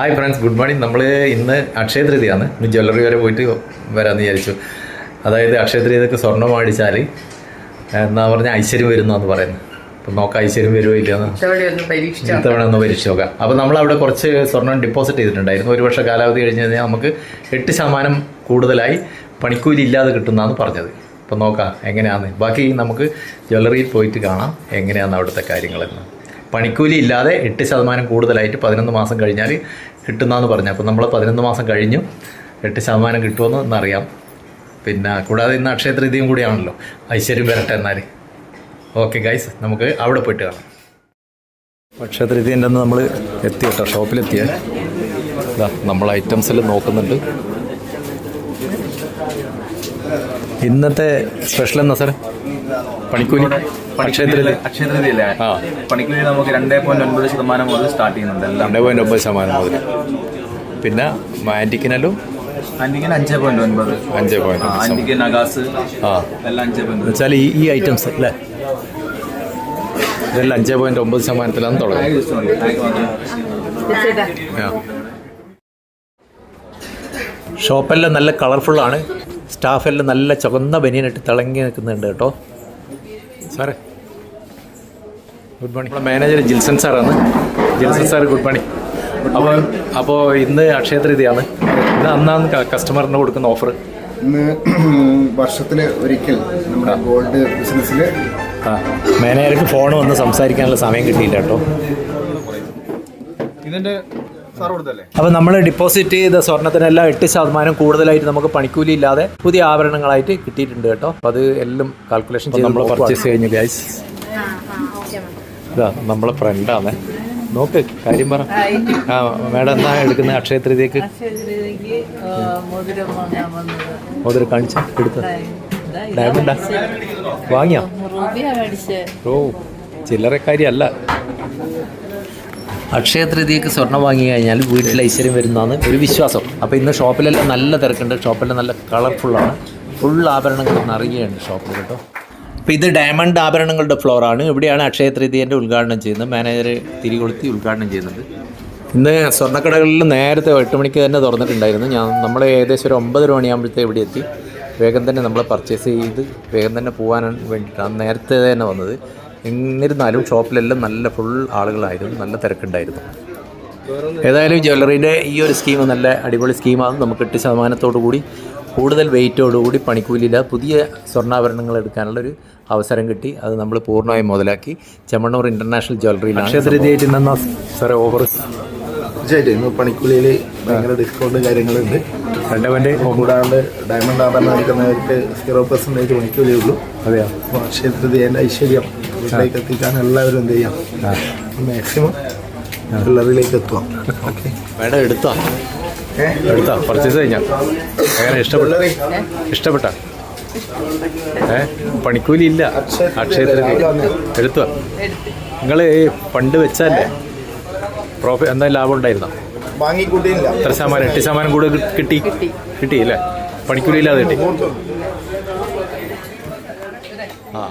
Hi friends good morning നമ്മൾ ഇന്ന് അക്ഷയ തൃതിയാണ്. ഇന്ന് ജ്വല്ലറി വരെ പോയിട്ട് വരാമെന്ന് വിചാരിച്ചു. അതായത് അക്ഷയ തൃതിയൊക്കെ സ്വർണം മേടിച്ചാൽ എന്നാ പറഞ്ഞാൽ ഐശ്വര്യം വരുന്നതെന്ന് പറയുന്നത് അപ്പം നോക്കാം ഐശ്വര്യം വരുമോ ഇല്ലയെന്ന്. ഇത്തവണ ഒന്ന് പരീക്ഷ നോക്കാം. അപ്പോൾ നമ്മൾ അവിടെ കുറച്ച് സ്വർണം ഡിപ്പോസിറ്റ് ചെയ്തിട്ടുണ്ടായിരുന്നു. ഒരു വർഷ കാലാവധി കഴിഞ്ഞ് കഴിഞ്ഞാൽ നമുക്ക് എട്ട് ശതമാനം കൂടുതലായി പണിക്കൂലി ഇല്ലാതെ കിട്ടുന്നതാണ് പറഞ്ഞത്. അപ്പം നോക്കാം എങ്ങനെയാണ് ബാക്കി നമുക്ക് ജ്വല്ലറിയിൽ പോയിട്ട് കാണാം എങ്ങനെയാണ് അവിടുത്തെ കാര്യങ്ങളെന്ന്. പണിക്കൂലി ഇല്ലാതെ എട്ട് ശതമാനം കൂടുതലായിട്ട് പതിനൊന്ന് മാസം കഴിഞ്ഞാൽ കിട്ടുന്നതെന്ന് പറഞ്ഞു. അപ്പോൾ നമ്മൾ പതിനൊന്ന് മാസം കഴിഞ്ഞു. എട്ട് ശതമാനം കിട്ടുമെന്ന് എന്നറിയാം പിന്നെ കൂടാതെ ഇന്ന് അക്ഷയ തൃതിയും കൂടിയാണല്ലോ. ഐശ്വര്യം വരട്ടെ എന്നാൽ ഓക്കെ ഗൈസ് നമുക്ക് അവിടെ പോയിട്ട് കാണാം. അക്ഷയത്ര തൃതീന്റെ അന്ന് നമ്മൾ എത്തി കേട്ടോ ഷോപ്പിലെത്തിയ. നമ്മൾ നമ്മൾ ഐറ്റംസിൽ നോക്കുന്നുണ്ട്. ഇന്നത്തെ സ്പെഷ്യൽ എന്നാ സാറേ? പണിക്കൂലി? അക്ഷയത്തിൽ അക്ഷയതൃതിയല്ലേ ആ. പണിക്കൂലി നമുക്ക് രണ്ടേ പോയിന്റ് ഒൻപത് ശതമാനം മുതൽ സ്റ്റാർട്ട് ചെയ്യുന്നുണ്ട് എല്ലാം. രണ്ട് പോയിന്റ് ഒമ്പത് ശതമാനം മുതൽ. പിന്നെ ആന്റിക്കിനലും അഞ്ചേ പോയിന്റ് ഒൻപത്. അഞ്ച് പോയിന്റ് ആന്റിക്ക് നഗാസ് ആ. എല്ലാം അഞ്ചേ പോയിന്റ് വെച്ചാൽ ഈ ഈ ഐറ്റംസ് അല്ലേ? ഇതെല്ലാം അഞ്ച് പോയിന്റ് ഒമ്പത് ശതമാനത്തിലാണ് തുടങ്ങുന്നത്. ഷോപ്പെല്ലാം നല്ല കളർഫുള്ളാണ്. സ്റ്റാഫെല്ലാം നല്ല ചുവന്ന ബനിയനിട്ട് തിളങ്ങി നിൽക്കുന്നുണ്ട് കേട്ടോ. സാറേ ഗുഡ് മോർണിംഗ് നമ്മുടെ മാനേജർ ജിൽസൺ സാറാണ്. ജിൽസൺ സാർ ഗുഡ് മോർണിംഗ് അപ്പോൾ അപ്പോൾ ഇന്ന് അക്ഷയ തൃതിയാണ് ഇന്ന് അന്നാണ് കസ്റ്റമറിന് കൊടുക്കുന്ന ഓഫർ ഇന്ന് വർഷത്തിൽ ഒരിക്കൽ നമ്മുടെ ഗോൾഡ് ബിസിനസ്സിൽ ആ. മാനേജർക്ക് ഫോൺ വന്ന് സംസാരിക്കാനുള്ള സമയം കിട്ടിയില്ല കേട്ടോ. ഇതിന്റെ അപ്പോൾ നമ്മൾ ഡിപ്പോസിറ്റ് ചെയ്ത സ്വർണത്തിനെല്ലാം എട്ട് ശതമാനം കൂടുതലായിട്ട് നമുക്ക് പണിക്കൂലി ഇല്ലാതെ പുതിയ ആഭരണങ്ങളായിട്ട് കിട്ടിയിട്ടുണ്ട് കേട്ടോ. അപ്പോൾ അത് എല്ലാം കാൽക്കുലേഷൻ ചെയ്ത് നമ്മൾ പർച്ചേസ് കഴിഞ്ഞു ഗൈസ് ഇതാ നമ്മളെ ഫ്രണ്ടാണ് നോക്ക് കാര്യം പറ. ആ മേഡം എന്നാ എടുക്കുന്ന? അക്ഷയ തൃതിയക്ക് മോതിരം വാങ്ങാൻ വന്നത്. മുതൽ കാണിച്ച എടുത്ത. ഡയമണ്ടാ വാങ്ങിയോ? ഓ ചില്ലറക്കാരിയല്ല. അക്ഷയ സ്വർണം സ്വർണം വാങ്ങി കഴിഞ്ഞാൽ വീട്ടിൽ ഐശ്വര്യം വരുന്നതാണ് ഒരു വിശ്വാസം. അപ്പോൾ ഇന്ന് ഷോപ്പിലെല്ലാം നല്ല തിരക്കുണ്ട്. ഷോപ്പിലെ നല്ല കളർഫുള്ളാണ്. ഫുൾ ആഭരണങ്ങൾ നിറയുകയാണ് ഷോപ്പിൽ കേട്ടോ. അപ്പോൾ ഇത് ഡയമണ്ട് ആഭരണങ്ങളുടെ ഫ്ലോറാണ് ഇവിടെയാണ് അക്ഷയ തൃതീയന്റെ ഉദ്ഘാടനം ചെയ്യുന്നത്. മാനേജർ തിരികൊളുത്തി ഉദ്ഘാടനം ചെയ്യുന്നത്. ഇന്ന് സ്വർണക്കടകളിൽ നേരത്തെ എട്ട് മണിക്ക് തന്നെ തുറന്നിട്ടുണ്ടായിരുന്നു. ഞാൻ നമ്മൾ ഏകദേശം ഒരു ഒമ്പതര മണിയാകുമ്പോഴത്തെ ഇവിടെ എത്തി. വേഗം തന്നെ നമ്മൾ പർച്ചേസ് ചെയ്ത് വേഗം തന്നെ പോകാൻ വേണ്ടിയിട്ടാണ് നേരത്തെ തന്നെ വന്നത്. എന്നിരുന്നാലും ഷോപ്പിലെല്ലാം നല്ല ഫുൾ ആളുകളായിരുന്നു. നല്ല തിരക്കുണ്ടായിരുന്നു. ഏതായാലും ജ്വല്ലറീന്റെ ഈ ഒരു സ്കീം നല്ല അടിപൊളി സ്കീമാണ് നമുക്ക് എട്ട് ശതമാനത്തോടു കൂടി കൂടുതൽ വെയിറ്റോടുകൂടി പണിക്കൂലിയില്ല. പുതിയ സ്വർണാഭരണങ്ങൾ എടുക്കാനുള്ളൊരു അവസരം കിട്ടി. അത് നമ്മൾ പൂർണമായും മുതലാക്കി. ചെമ്മണ്ണൂർ ഇന്റർനാഷണൽ ജ്വല്ലറിയിലാണ് ഓഫർ. തീർച്ചയായിട്ടും ഇന്ന് പണിക്കൂലിയിൽ ഭയങ്കര ഡിസ്കൗണ്ട് കാര്യങ്ങളുണ്ട്. രണ്ടവന്റെ കൂടാണ്ട് ഡയമണ്ട് ആഭരണം എടുക്കുന്നവർക്ക് സീറോ പെർസെന്റേജ് പണിക്കൂലേ ഉള്ളൂ. അതെയോ? ക്ഷേത്രത്തിൽ എന്റെ ഐശ്വര്യം. വീട്ടിലേക്ക് എത്തിക്കാൻ എല്ലാവരും എന്ത് ചെയ്യാം? മാക്സിമം ജ്വല്ലറിയിലേക്ക് എത്തുക ഓക്കെ മേഡം എടുത്താ? എടുത്താ? പർച്ചേസ് കഴിഞ്ഞാ? അങ്ങനെ ഇഷ്ടപ്പെട്ട? ഇഷ്ടപ്പെട്ട? ഏ? പണിക്കൂലി ഇല്ല. അക്ഷയത്തിലേക്ക് എടുത്തു? നിങ്ങൾ പണ്ട് വെച്ചല്ലേ പ്രോഫിറ്റ് എന്താ ലാഭം ഉണ്ടായിരുന്നോ? വാങ്ങിക്കൂട്ടിയില്ല. എത്ര ശതമാനം? എട്ട് ശതമാനം കൂടെ കിട്ടി? കിട്ടി. അല്ലേ? പണിക്കൂലി ഇല്ലാതെ കിട്ടി ആ.